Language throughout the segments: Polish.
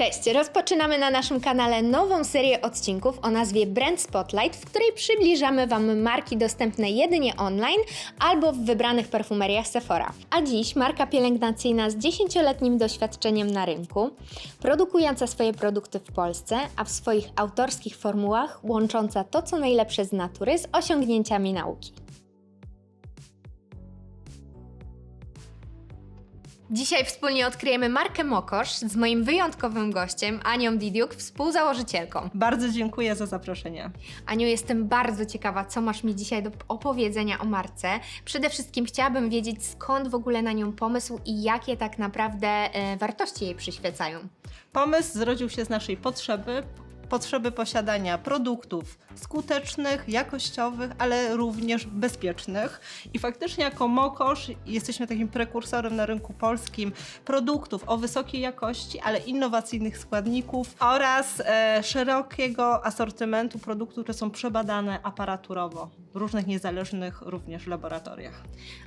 Cześć! Rozpoczynamy na naszym kanale nową serię odcinków o nazwie Brand Spotlight, w której przybliżamy Wam marki dostępne jedynie online albo w wybranych perfumeriach Sephora. A dziś marka pielęgnacyjna z 10-letnim doświadczeniem na rynku, produkująca swoje produkty w Polsce, a w swoich autorskich formułach łącząca to, co najlepsze z natury z osiągnięciami nauki. Dzisiaj wspólnie odkryjemy markę Mokosz z moim wyjątkowym gościem, Anią Didiuk, współzałożycielką. Bardzo dziękuję za zaproszenie. Aniu, jestem bardzo ciekawa, co masz mi dzisiaj do opowiedzenia o marce. Przede wszystkim chciałabym wiedzieć, skąd w ogóle na nią pomysł i jakie tak naprawdę e, wartości jej przyświecają. Pomysł zrodził się z naszej potrzeby, potrzeby posiadania produktów skutecznych, jakościowych, ale również bezpiecznych. I faktycznie jako Mokosz jesteśmy takim prekursorem na rynku polskim produktów o wysokiej jakości, ale innowacyjnych składników oraz e, szerokiego asortymentu produktów, które są przebadane aparaturowo w różnych niezależnych również laboratoriach.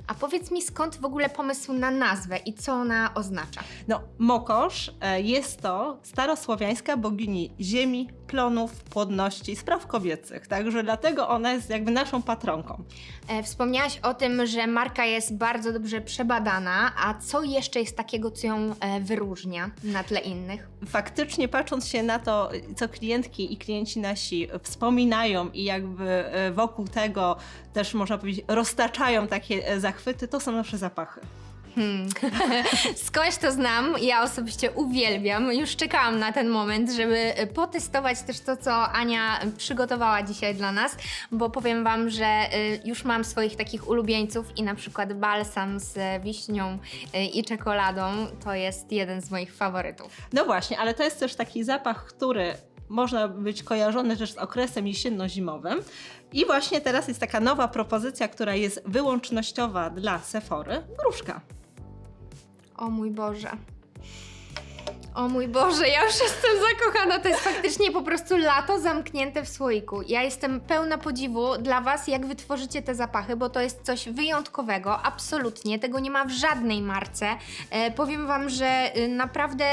A powiedz mi, skąd w ogóle pomysł na nazwę i co ona oznacza? No, Mokosz e, jest to starosłowiańska bogini ziemi, plonów, płodności spraw kobiecych, także dlatego ona jest jakby naszą patronką. E, Wspomniałaś o tym, że marka jest bardzo dobrze przebadana, a co jeszcze jest takiego, co ją e, wyróżnia na tle innych? Faktycznie patrząc się na to, co klientki i klienci nasi wspominają i jakby e, wokół tego też można powiedzieć roztaczają takie e, zachwyty, to są nasze zapachy. Hmm. Skądś to znam, ja osobiście uwielbiam. Już czekałam na ten moment, żeby potestować też to, co Ania przygotowała dzisiaj dla nas, bo powiem Wam, że y, już mam swoich takich ulubieńców i na przykład balsam z wiśnią y, i czekoladą to jest jeden z moich faworytów. No właśnie, ale to jest też taki zapach, który można być kojarzony też z okresem jesienno-zimowym. I właśnie teraz jest taka nowa propozycja, która jest wyłącznościowa dla Sephory, gruszka. O mój Boże. O mój Boże, ja już jestem zakochana. To jest faktycznie po prostu lato zamknięte w słoiku. Ja jestem pełna podziwu dla Was, jak wy tworzycie te zapachy, bo to jest coś wyjątkowego. Absolutnie. Tego nie ma w żadnej marce. E, powiem Wam, że y, naprawdę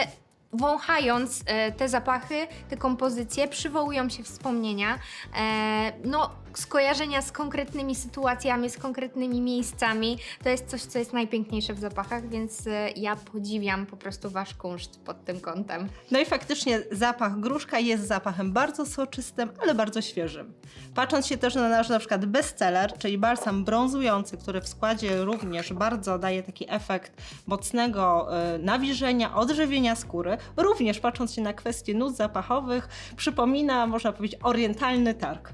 wąchając e, te zapachy, te kompozycje, przywołują się wspomnienia. E, no, skojarzenia z konkretnymi sytuacjami, z konkretnymi miejscami. To jest coś, co jest najpiękniejsze w zapachach, więc e, ja podziwiam po prostu Wasz kunszt pod tym kątem. No i faktycznie zapach gruszka jest zapachem bardzo soczystym, ale bardzo świeżym. Patrząc się też na nasz na przykład bestseller, czyli balsam brązujący, który w składzie również bardzo daje taki efekt mocnego y, nawilżenia, odżywienia skóry, również patrząc się na kwestie nut zapachowych, przypomina, można powiedzieć, orientalny targ.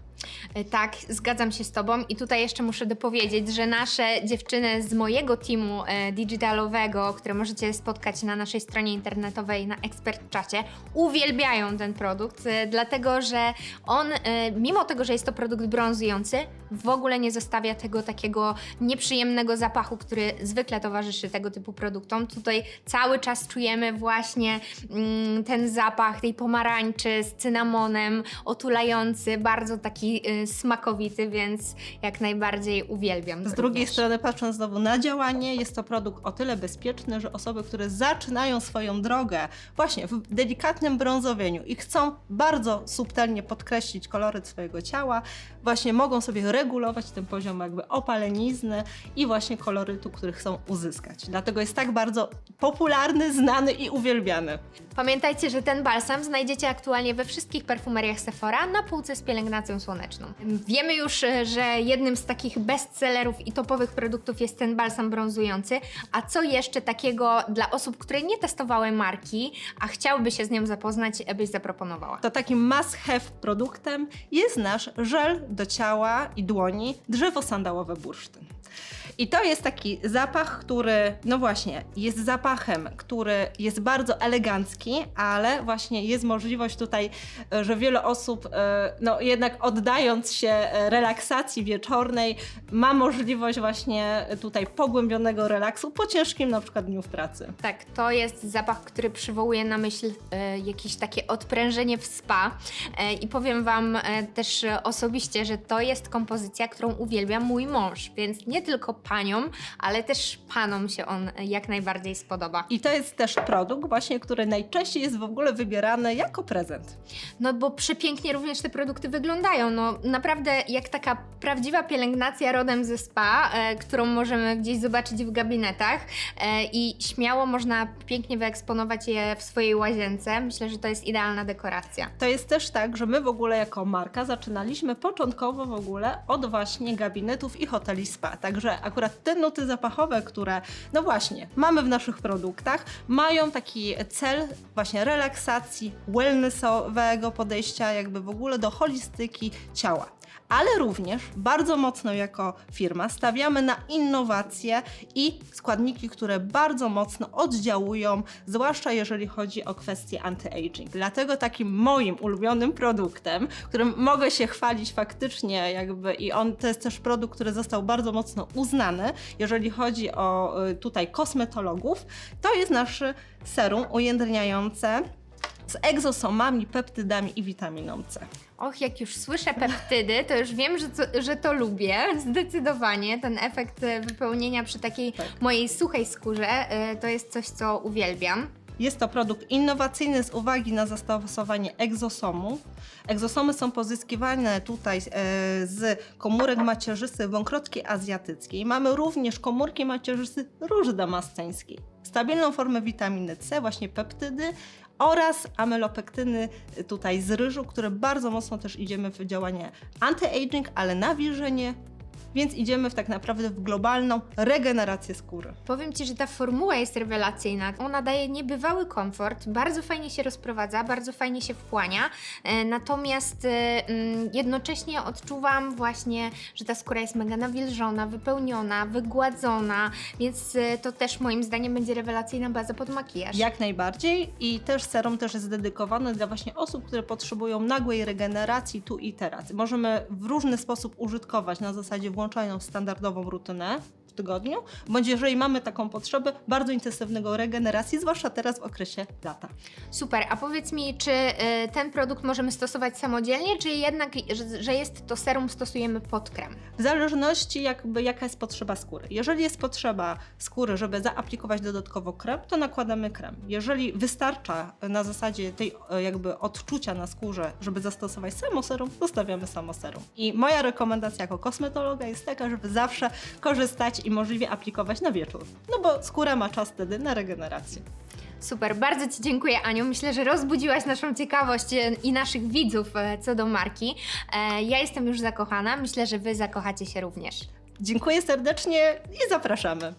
E, Tak, zgadzam się z Tobą i tutaj jeszcze muszę dopowiedzieć, że nasze dziewczyny z mojego teamu e, digitalowego, które możecie spotkać na naszej stronie internetowej na Expert Czacie, uwielbiają ten produkt, e, dlatego że on, e, mimo tego, że jest to produkt brązujący, w ogóle nie zostawia tego takiego nieprzyjemnego zapachu, który zwykle towarzyszy tego typu produktom. Tutaj cały czas czujemy właśnie mm, ten zapach tej pomarańczy z cynamonem, otulający, bardzo taki y, smakowity, więc jak najbardziej uwielbiam. Z drugiej strony, patrząc znowu na działanie, jest to produkt o tyle bezpieczny, że osoby, które zaczynają swoją drogę właśnie w delikatnym brązowieniu i chcą bardzo subtelnie podkreślić koloryt swojego ciała, właśnie mogą sobie regulować ten poziom jakby opalenizny i właśnie kolorytu, który chcą uzyskać. Dlatego jest tak bardzo popularny, znany i uwielbiany. Pamiętajcie, że ten balsam znajdziecie aktualnie we wszystkich perfumeriach Sephora na półce z pielęgnacją słoneczną. Wiemy już, y, że jednym z takich bestsellerów i topowych produktów jest ten balsam brązujący. A co jeszcze takiego dla osób, które nie testowały marki, a chciałyby się z nią zapoznać, byś zaproponowała? To takim must have produktem jest nasz żel do ciała i dłoni drzewo sandałowe bursztyn. I to jest taki zapach, który, no właśnie, jest zapachem, który jest bardzo elegancki, ale właśnie jest możliwość tutaj, e, że wiele osób, e, no jednak oddając się e, relaksacji wieczornej, ma możliwość właśnie tutaj pogłębionego relaksu po ciężkim na przykład dniu w pracy. Tak, to jest zapach, który przywołuje na myśl jakieś takie odprężenie w spa. I powiem Wam też osobiście, że to jest kompozycja, którą uwielbia mój mąż, więc nie tylko paniom, ale też panom się on jak najbardziej spodoba. I to jest też produkt właśnie, który najczęściej jest w ogóle wybierany jako prezent. No bo przepięknie również te produkty wyglądają. No naprawdę jak taka prawdziwa pielęgnacja rodem ze spa, e, którą możemy gdzieś zobaczyć w gabinetach e, i śmiało można pięknie wyeksponować je w swojej łazience. Myślę, że to jest idealna dekoracja. To jest też tak, że my w ogóle jako marka zaczynaliśmy początkowo w ogóle od właśnie gabinetów i hoteli spa. Także akurat te nuty zapachowe, które no właśnie mamy w naszych produktach, mają taki cel właśnie relaksacji, wellnessowego podejścia jakby w ogóle do holistyki ciała. Ale również bardzo mocno jako firma stawiamy na innowacje i składniki, które bardzo mocno oddziałują, zwłaszcza jeżeli chodzi o kwestie anti-aging. Dlatego takim moim ulubionym produktem, którym mogę się chwalić faktycznie jakby i on to jest też produkt, który został bardzo mocno uznany, jeżeli chodzi o y, tutaj kosmetologów, to jest nasze serum ujędrniające z egzosomami, peptydami i witaminą C. Och, jak już słyszę peptydy, to już wiem, że to, że to lubię. Zdecydowanie ten efekt e, wypełnienia przy takiej Tak. mojej suchej skórze e, to jest coś, co uwielbiam. Jest to produkt innowacyjny z uwagi na zastosowanie egzosomów. Egzosomy są pozyskiwane tutaj e, z komórek macierzysty wąkrotki azjatyckiej. Mamy również komórki macierzysty róży damasceńskiej. Stabilną formę witaminy C, właśnie peptydy oraz amylopektyny tutaj z ryżu, które bardzo mocno też idziemy w działanie anti-aging, ale nawilżenie, więc idziemy w tak naprawdę w globalną regenerację skóry. Powiem Ci, że ta formuła jest rewelacyjna. Ona daje niebywały komfort, bardzo fajnie się rozprowadza, bardzo fajnie się wchłania. E, natomiast e, mm, jednocześnie odczuwam właśnie, że ta skóra jest mega nawilżona, wypełniona, wygładzona, więc e, to też moim zdaniem będzie rewelacyjna baza pod makijaż. Jak najbardziej i też serum też jest dedykowany dla właśnie osób, które potrzebują nagłej regeneracji tu i teraz. Możemy w różny sposób użytkować na zasadzie włączając standardową rutynę. w tygodniu, bądź jeżeli mamy taką potrzebę bardzo intensywnego regeneracji, zwłaszcza teraz w okresie lata. Super, a powiedz mi, czy e, ten produkt możemy stosować samodzielnie, czy jednak, że, że jest to serum stosujemy pod krem? W zależności jakby jaka jest potrzeba skóry. Jeżeli jest potrzeba skóry, żeby zaaplikować dodatkowo krem, to nakładamy krem. Jeżeli wystarcza na zasadzie tej jakby odczucia na skórze, żeby zastosować samo serum, zostawiamy samo serum. I moja rekomendacja jako kosmetologa jest taka, żeby zawsze korzystać i możliwie aplikować na wieczór. No bo skóra ma czas wtedy na regenerację. Super, bardzo Ci dziękuję Aniu. Myślę, że rozbudziłaś naszą ciekawość e, i naszych widzów e, co do marki. E, Ja jestem już zakochana, myślę, że Wy zakochacie się również. Dziękuję serdecznie i zapraszamy.